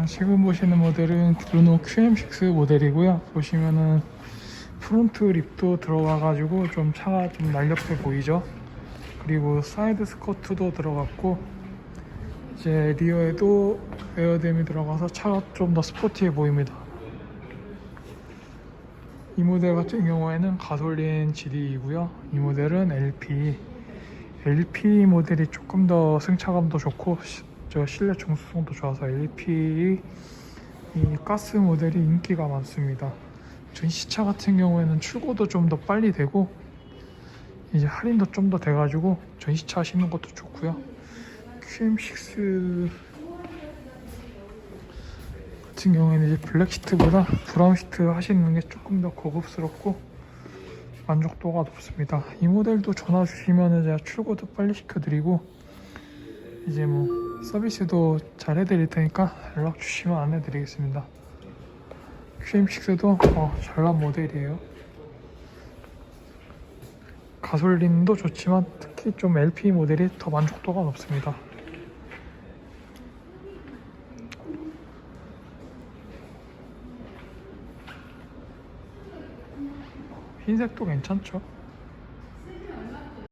아, 지금 보시는 모델은 르노 QM6 모델이고요. 보시면은 프론트 립도 들어가가지고 좀 차가 좀 날렵해 보이죠. 그리고 사이드 스커트도 들어갔고 이제 리어에도 에어댐이 들어가서 차가 좀 더 스포티해 보입니다. 이 모델 같은 경우에는 가솔린 GD이고요. 이 모델은 LP. LP 모델이 조금 더 승차감도 좋고 시- 저 실내 정수성도 좋아서 LP 이 가스 모델이 인기가 많습니다. 전시차 같은 경우에는 출고도 좀 더 빨리 되고 이제 할인도 좀 더 돼가지고 전시차 하시는 것도 좋고요. QM6 같은 경우에는 이제 블랙 시트보다 브라운 시트 하시는 게 조금 더 고급스럽고 만족도가 높습니다. 이 모델도 전화 주시면 제가 출고도 빨리 시켜드리고 이제 뭐 서비스도 잘 해드릴 테니까 연락 주시면 안내드리겠습니다. QM6도 어, 잘난 모델이에요. 가솔린도 좋지만 특히 좀 LP 모델이 더 만족도가 높습니다. 흰색도 괜찮죠?